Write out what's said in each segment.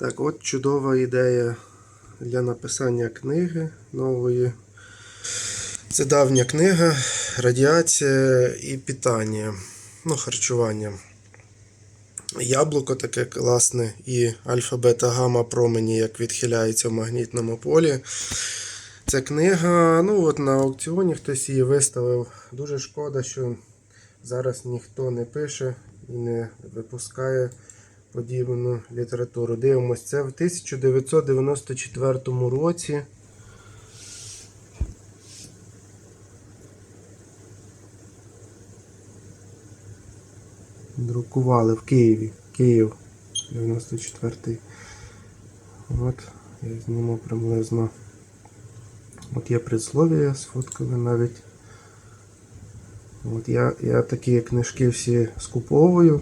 Так, от чудова ідея для написання книги нової. Це давня книга Радіація і питання. Ну, харчування. Яблуко таке класне і альфа-бета-гамма промені, як відхиляється в магнітному полі. Ця книга, ну от на аукціоні хтось її виставив. Дуже шкода, що зараз ніхто не пише і не випускає подібну літературу. Дивимось, це в 1994 році. Друкували в Києві. Київ 94-й. От, я зніму приблизно. От є предслов'я, сфоткали навіть. От я, я такі книжки всі скуповую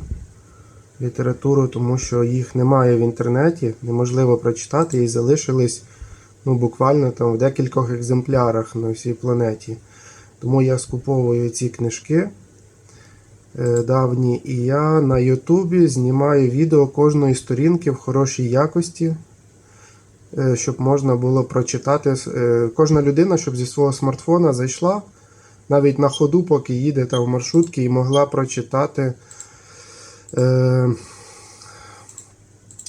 літературу, тому що їх немає в інтернеті, неможливо прочитати і залишились ну, буквально там в декількох екземплярах на всій планеті. Тому я скуповую ці книжки е, давні, і я на Ютубі знімаю відео кожної сторінки в хорошій якості, е, щоб можна було прочитати. е, Кожна людина, щоб зі свого смартфона зайшла навіть на ходу, поки їде там в маршрутці, і могла прочитати е,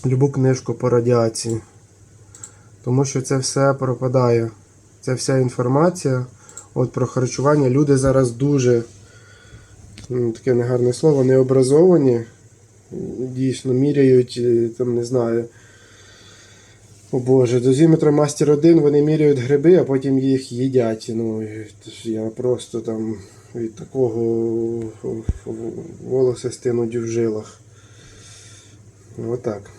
любу книжку по радіації. Тому що це все пропадає. Це вся інформація от про харчування. Люди зараз дуже, таке негарне слово, необразовані. Дійсно, міряють, е, там, не знаю. О Боже, дозіметра Мастер 1 вони міряють гриби, а потім їх їдять. Ну, я просто там від такого волосся стинуть в жилах. Отак.